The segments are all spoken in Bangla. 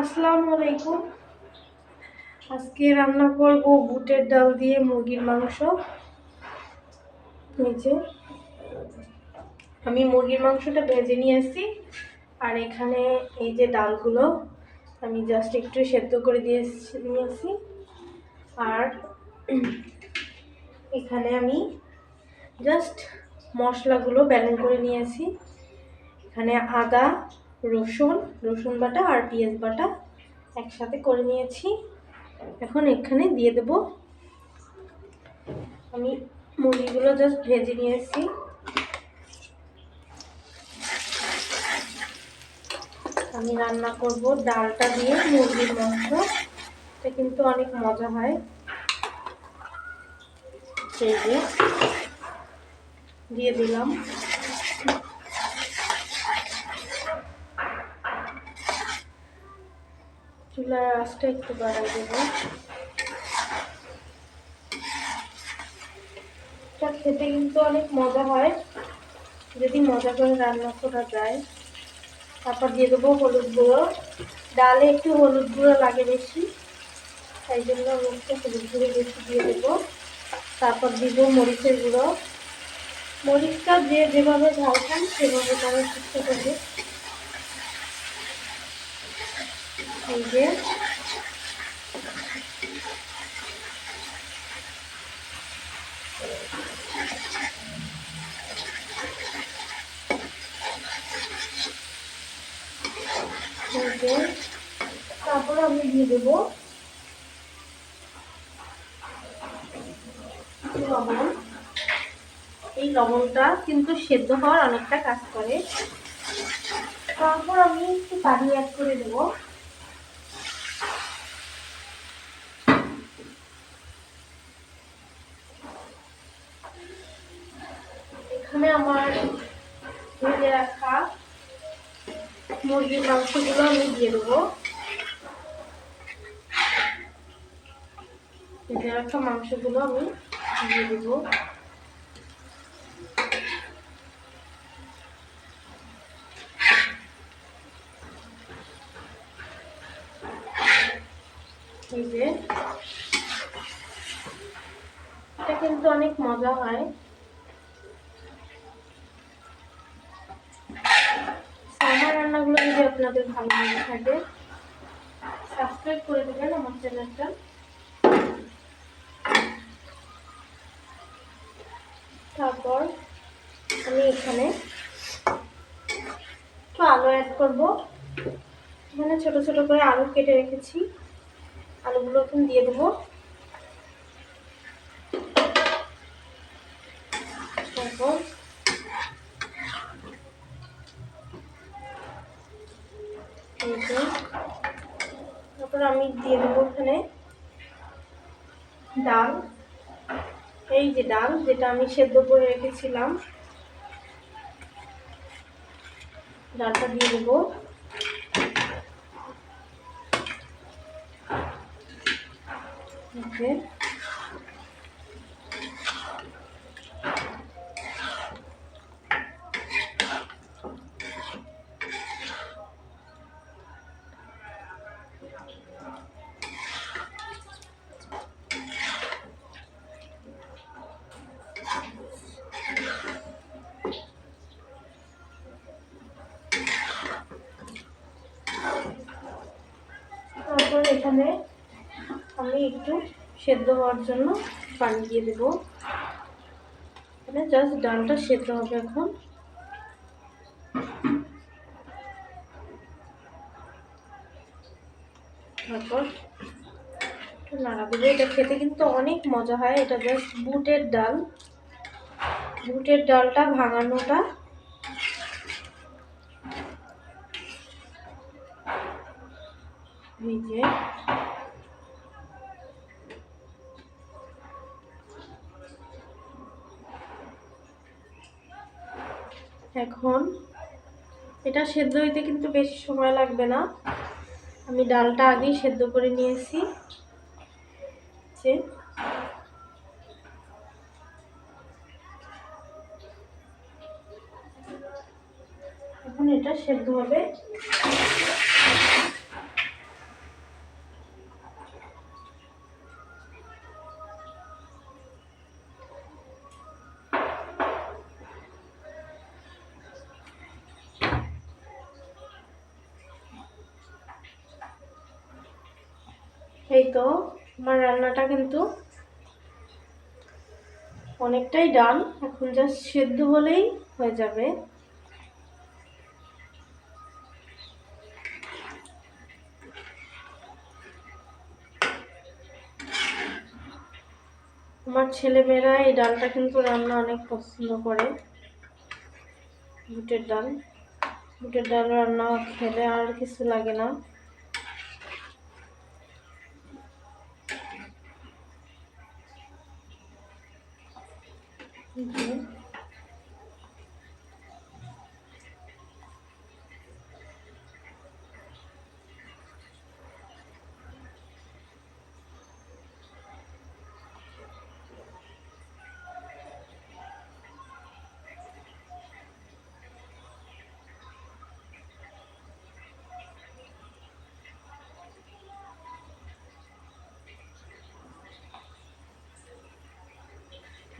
আসসালামু আলাইকুম। আজকে রান্না করব বুটের ডাল দিয়ে মুরগির মাংস। যে, আমি মুরগির মাংসটা ভেজে নিয়ে আসছি। আর এখানে এই যে ডালগুলো আমি জাস্ট একটু সেদ্ধ করে দিয়ে নিয়েছি আর এখানে আমি জাস্ট মশলাগুলো ব্যালেন্স করে নিয়েছি এখানে আদা রসুন রসুন বাটা আর পেঁয়াজ বাটা একসাথে করে নিয়েছি। এখন এখানে দিয়ে দেব। আমি মুরগিগুলো জাস্ট ভেজে নিয়েছি। আমি রান্না করব ডালটা দিয়ে মুরগির মাংস। এটা কিন্তু অনেক মজা হয়। সেই দিয়ে দিলাম। চুলার আঁচটা একটু বাড়াই দেবো। এটা খেতে কিন্তু অনেক মজা হয়। যদি মজা করে রান্না করা যায়। তারপর দিয়ে দেবো হলুদ গুঁড়ো। ডালে একটু হলুদ গুঁড়ো লাগে বেশি। তাই জন্য আমি হলুদ গুঁড়ো বেশি দিয়ে দেবো। তারপর দিব মরিচের গুঁড়ো। মরিচটা যে যেভাবে ঝাল খান, সেভাবে করার চেষ্টা করবে এই যে। তারপর আমি দিয়ে দেবো লবণ। এই লবণটা কিন্তু সেদ্ধ হওয়ার অনেকটা কাজ করে। তারপর আমি একটু পানি অ্যাড করে দেবো এখানে আমার ভেজে রাখা মুরগির মাংসগুলো আমি দিয়ে দেবো। ভেজে রাখা মাংসগুলো আমি দিয়ে দেবো। এই যে, এটা কিন্তু অনেক মজা হয়। রান্নাগুলো যদি আপনাদের ভালো লেগে থাকে সাবস্ক্রাইব করে দেবেন আমার চ্যানেলটা। তারপর আমি এখানে একটু আলু অ্যাড করব। এখানে ছোট ছোট করে আলু কেটে রেখেছি। আলুগুলো এখন দিয়ে দেবো তারপর তারপর আমি দিয়ে দেবো এখানে ডাল। এই যে ডাল, যেটা আমি সেদ্ধ করে রেখেছিলাম। ডালটা দিয়ে দেবো। Okay. তারপর এখানে আমি একটু সেদ্ধ হওয়ার জন্য পানি দিয়ে দেবো। এখানে জাস্ট ডালটা সেদ্ধ হবে এখন। তারপর একটু নাড়া দেবো। এটা খেতে কিন্তু অনেক মজা হয়। এটা জাস্ট বুটের ডাল। বুটের ডালটা ভাঙানোটা যে এখন এটা সেদ্ধ হইতে কিন্তু বেশি সময় লাগবে না। আমি ডালটা আগেই সেদ্ধ করে নিয়েছি। যে এখন এটা সেদ্ধ হবে। এই তো, আমার রান্নাটা কিন্তু অনেকটাই ডাল এখন জাস্ট সেদ্ধ হলেই হয়ে যাবে। আমার ছেলেমেয়েরা এই ডালটা কিন্তু রান্না অনেক পছন্দ করে। বুটের ডাল। বুটের ডাল রান্না খেলে আর কিছু লাগে না। এই যে,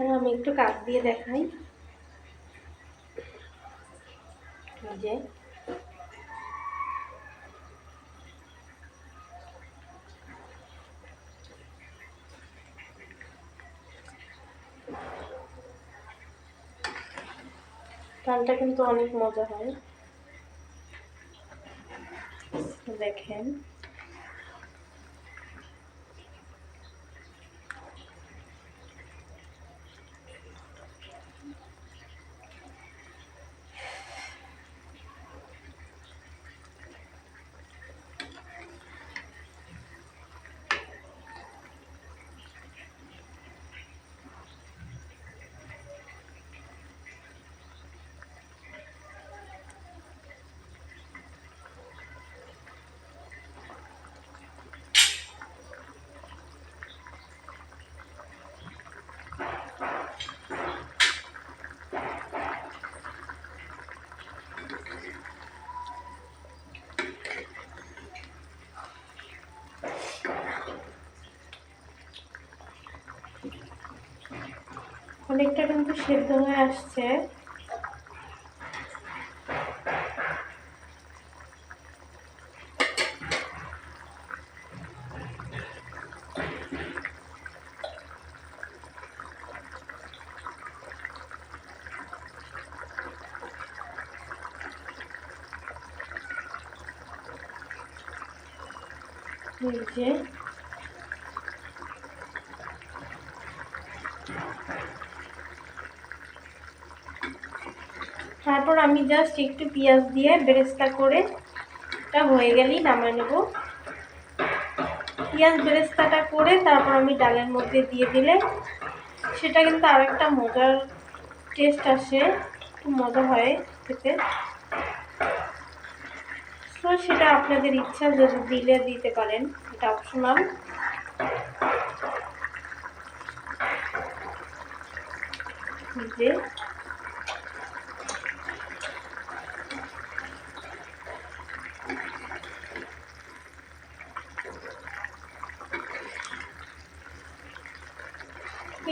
এখানে আমি একটু কাক দিয়ে দেখাই। যে। ডালটা কিন্তু অনেক মজা হয়। দেখেন। অনেকটা কিন্তু সেদ্ধ হয়ে আসছে এই তারপর আমি জাস্ট একটু পেঁয়াজ দিয়ে বেরেস্তা করে এটা হয়ে গেলেই নামায় নেব। পেঁয়াজ বেরেস্তাটা করে তারপর আমি ডালের মধ্যে দিয়ে দিলে সেটা কিন্তু আরেকটা মজার টেস্ট আসে, খুব মজা হয় খেতে। তো সেটা আপনাদের ইচ্ছা যদি দিলে দিতে পারেন, এটা অপশনাল যে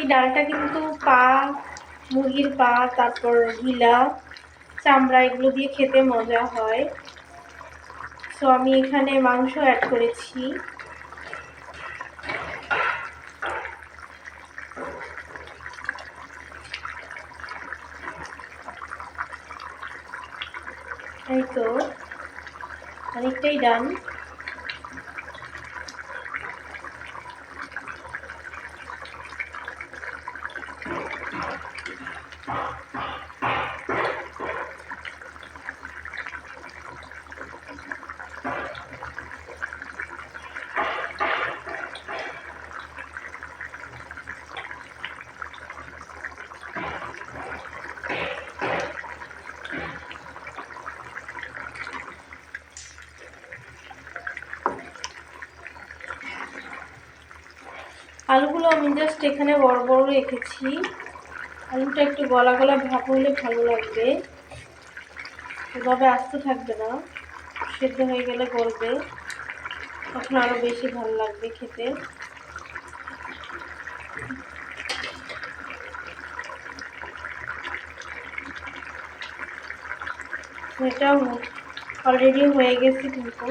এই ডালটা কিন্তু পা, মুরগির পা, তারপর গিলা, চামড়া, এগুলো দিয়ে খেতে মজা হয়। সো আমি এখানে মাংস অ্যাড করেছি। এই তো, অনেকটাই ডান আলুগুলো আমি জাস্ট এখানে বড় বড় রেখেছি। আলুটা একটু গলা গলা ভাব হলে ভালো লাগবে। এভাবে আস্তে থাকবে না। সেদ্ধ হয়ে গেলে গলবে। তখন আরও বেশি ভালো লাগবে খেতে। এটাও অলরেডি হয়ে গেছে কিন্তু।